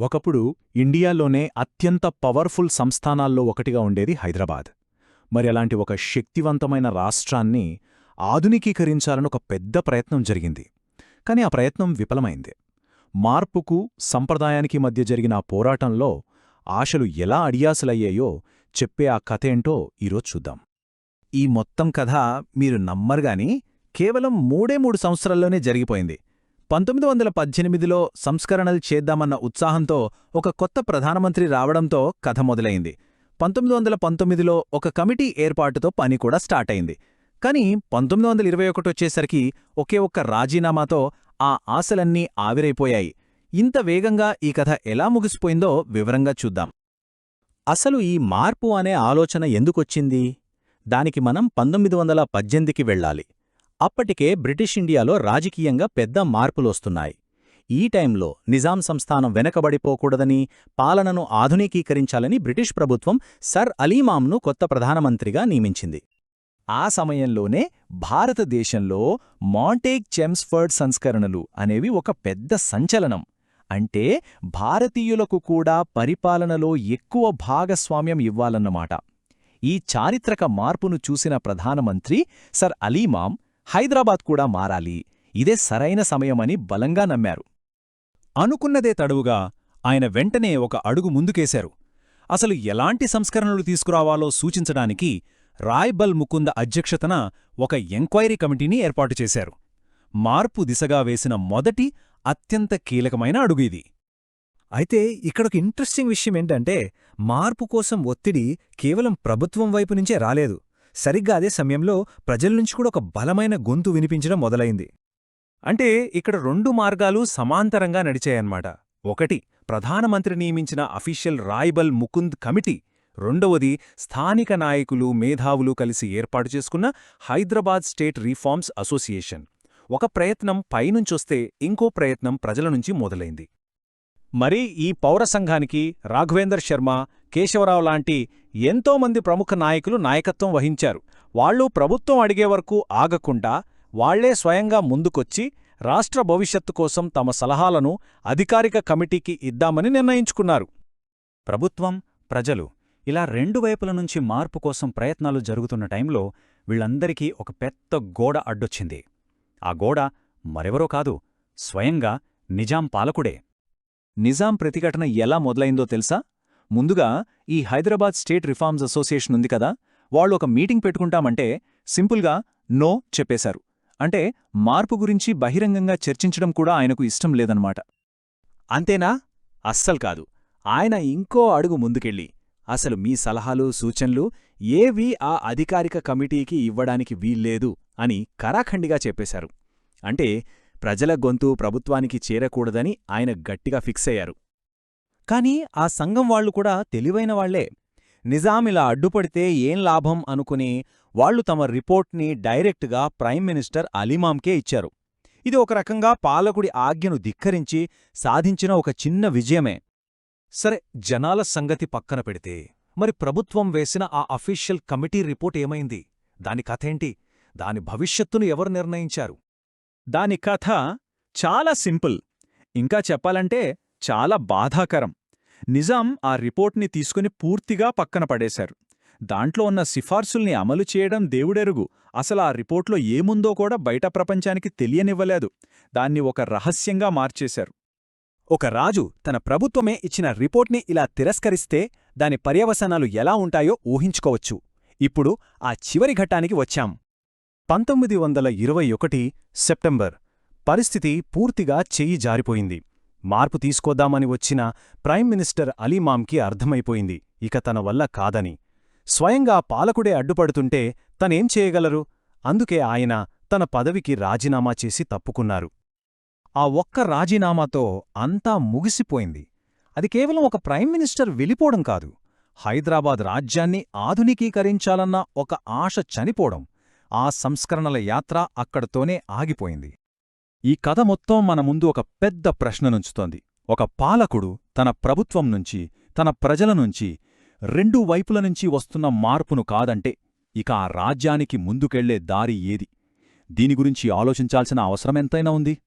ఒకప్పుడు ఇండియాలోనే అత్యంత పవర్ఫుల్ సంస్థానాల్లో ఒకటిగా ఉండేది హైదరాబాద్. మరి అలాంటి ఒక శక్తివంతమైన రాష్ట్రాన్ని ఆధునికీకరించాలని ఒక పెద్ద ప్రయత్నం జరిగింది. కాని ఆ ప్రయత్నం విఫలమైంది. మార్పుకు సంప్రదాయానికి మధ్య జరిగిన ఆ పోరాటంలో ఆశలు ఎలా అడియాసలయ్యాయో చెప్పే ఆ కథేంటో ఈరోజు చూద్దాం. ఈ మొత్తం కథ మీరు నమ్మరుగాని కేవలం మూడే మూడు సంవత్సరాల్లోనే జరిగిపోయింది. పంతొమ్మిది వందల పద్దెనిమిదిలో సంస్కరణలు చేద్దామన్న ఉత్సాహంతో ఒక కొత్త ప్రధానమంత్రి రావడంతో కథ మొదలైంది. పంతొమ్మిది వందల పంతొమ్మిదిలో ఒక కమిటీ ఏర్పాటుతో పని కూడా స్టార్ట్ అయింది. కానీ పంతొమ్మిది వందల ఇరవై ఒకటొచ్చేసరికి ఒకే ఒక్క రాజీనామాతో ఆ ఆశలన్నీ ఆవిరైపోయాయి. ఇంత వేగంగా ఈ కథ ఎలా ముగిసిపోయిందో వివరంగా చూద్దాం. అసలు ఈ మార్పు అనే ఆలోచన ఎందుకొచ్చింది? దానికి మనం పంతొమ్మిది వందల పద్దెనిమిదికి వెళ్ళాలి. అప్పటికే బ్రిటిష్ ఇండియాలో రాజకీయంగా పెద్ద మార్పులొస్తున్నాయి. ఈ టైంలో నిజాం సంస్థానం వెనకబడిపోకూడదని పాలనను ఆధునికీకరించాలని బ్రిటిష్ ప్రభుత్వం సర్ అలీమాంను కొత్త ప్రధానమంత్రిగా నియమించింది. ఆ సమయంలోనే భారతదేశంలో మాంటేగ్ చెమ్స్ఫర్డ్ సంస్కరణలు అనేవి ఒక పెద్ద సంచలనం. అంటే భారతీయులకు కూడా పరిపాలనలో ఎక్కువ భాగస్వామ్యం ఇవ్వాలన్నమాట. ఈ చారిత్రక మార్పును చూసిన ప్రధానమంత్రి సర్ అలీమాం హైదరాబాద్ కూడా మారాలి. ఇదే సరైన సమయమని బలంగా నమ్మారు. అనుకున్నదే తడువుగా ఆయన వెంటనే ఒక అడుగు ముందుకేశారు. అసలు ఎలాంటి సంస్కరణలు తీసుకురావాలో సూచించడానికి రాయ్బల్ ముకుంద అధ్యక్షతన ఒక ఎంక్వైరీ కమిటీని ఏర్పాటు చేశారు. మార్పు దిశగా వేసిన మొదటి అత్యంత కీలకమైన అడుగు ఇది. అయితే ఇక్కడొక ఇంట్రెస్టింగ్ విషయం ఏంటంటే మార్పు కోసం ఒత్తిడి కేవలం ప్రభుత్వం వైపు నుంచే రాలేదు. సరిగ్గా అదే సమయంలో ప్రజల నుంచి కూడా ఒక బలమైన గొంతు వినిపించడం మొదలైంది. అంటే ఇక్కడ రెండు మార్గాలు సమాంతరంగా నడిచాయన్నమాట. ఒకటి ప్రధానమంత్రి నియమించిన అఫీషియల్ రాయ్బల్ ముకుంద్ కమిటీ. రెండవది స్థానిక నాయకులు మేధావులు కలిసి ఏర్పాటు చేసుకున్న హైదరాబాద్ స్టేట్ రీఫార్మ్స్ అసోసియేషన్. ఒక ప్రయత్నం పైనుంచొస్తే ఇంకో ప్రయత్నం ప్రజల నుంచి మొదలైంది. మరి ఈ పౌర సంఘానికి రాఘవేందర్ శర్మ కేశవరావు లాంటి ఎంతోమంది ప్రముఖ నాయకులు నాయకత్వం వహించారు. వాళ్ళు ప్రభుత్వం అడిగే వరకు ఆగకుండా వాళ్ళే స్వయంగా ముందుకొచ్చి రాష్ట్ర భవిష్యత్తు కోసం తమ సలహాలను అధికారిక కమిటీకి ఇద్దామని నిర్ణయించుకున్నారు. ప్రభుత్వం ప్రజలు ఇలా రెండు వైపుల నుంచి మార్పు కోసం ప్రయత్నాలు జరుగుతున్న టైంలో వీళ్ళందరికీ ఒక పెద్ద గోడ అడ్డొచ్చింది. ఆ గోడ మరెవరో కాదు స్వయంగా నిజాం పాలకుడే. నిజాం ప్రతిఘటన ఎలా మొదలైందో తెలుసా? ముందుగా ఈ హైదరాబాద్ స్టేట్ రిఫార్మ్స్ అసోసియేషన్ ఉంది కదా వాళ్ళు ఒక మీటింగ్ పెట్టుకుంటామంటే సింపుల్గా నో చెప్పేశారు. అంటే మార్పు గురించి బహిరంగంగా చర్చించడం కూడా ఆయనకు ఇష్టం లేదన్నమాట. అంతేనా? అస్సలు కాదు. ఆయన ఇంకో అడుగు ముందుకెళ్ళి అసలు మీ సలహాలు సూచనలు ఏవీ ఆ అధికారిక కమిటీకి ఇవ్వడానికి వీల్లేదు అని కరాఖండిగా చెప్పేశారు. అంటే ప్రజల గొంతు ప్రభుత్వానికి చేరకూడదని ఆయన గట్టిగా ఫిక్స్ అయ్యారు కాని ఆ సంఘం వాళ్ళు కూడా తెలివైన వాళ్ళే. నిజామిలా అడ్డుపడితే ఏం లాభం అనుకుని వాళ్ళు తమ రిపోర్ట్ని డైరెక్ట్గా ప్రైమ్ మినిస్టర్ అలీమాంకే ఇచ్చారు. ఇది ఒక రకంగా పాలకుడి ఆజ్ఞను ధిక్కరించి సాధించిన ఒక చిన్న విజయమే. సరే జనాల సంగతి పక్కన పెడితే మరి ప్రభుత్వం వేసిన ఆ అఫీషియల్ కమిటీ రిపోర్ట్ ఏమైంది? దాని కథేంటి దాని భవిష్యత్తును ఎవరు నిర్ణయించారు? దాని కథ చాలా సింపుల్. ఇంకా చెప్పాలంటే చాలా బాధాకరం. నిజాం ఆ రిపోర్ట్ని తీసుకుని పూర్తిగా పక్కన పడేశారు. దాంట్లో ఉన్న సిఫార్సుల్ని అమలు చేయడం దేవుడెరుగు. అసలు ఆ రిపోర్ట్లో ఏముందో కూడా బయట ప్రపంచానికి తెలియనివ్వలేదు. దాన్ని ఒక రహస్యంగా మార్చేశారు. ఒక రాజు తన ప్రభుత్వమే ఇచ్చిన రిపోర్ట్ని ఇలా తిరస్కరిస్తే దాని పర్యవసానాలు ఎలా ఉంటాయో ఊహించుకోవచ్చు. ఇప్పుడు ఆ చివరి ఘట్టానికి వచ్చాం. పంతొమ్మిది వందల ఇరవై ఒకటి సెప్టెంబర్ పరిస్థితి పూర్తిగా చెయ్యి జారిపోయింది. మార్పు తీసుకోదామని వచ్చిన ప్రైమ్ మినిస్టర్ అలీమామ్కి అర్థమైపోయింది. ఇక తన వల్ల కాదని. స్వయంగా పాలకుడే అడ్డుపడుతుంటే తనేం చేయగలరు? అందుకే ఆయన తన పదవికి రాజీనామా చేసి తప్పుకున్నారు. ఆ ఒక్క రాజీనామాతో అంతా ముగిసిపోయింది. అది కేవలం ఒక ప్రైమ్ మినిస్టర్ వెళ్ళిపోవడం కాదు. హైదరాబాద్ రాజ్యాన్ని ఆధునికీకరించాలన్న ఒక ఆశ చనిపోవడం ఆ సంస్కరణల యాత్ర అక్కడతోనే ఆగిపోయింది. ఈ కథ మొత్తం మన ముందు ఒక పెద్ద ప్రశ్ననుంచుతోంది. ఒక పాలకుడు తన ప్రభుత్వం నుంచి తన ప్రజల నుంచి రెండు వైపుల నుంచి వస్తున్న మార్పును కాదంటే ఇక ఆ రాజ్యానికి ముందుకెళ్ళే దారి ఏది? దీని గురించి ఆలోచించాల్సిన అవసరమెంతైనా ఉంది.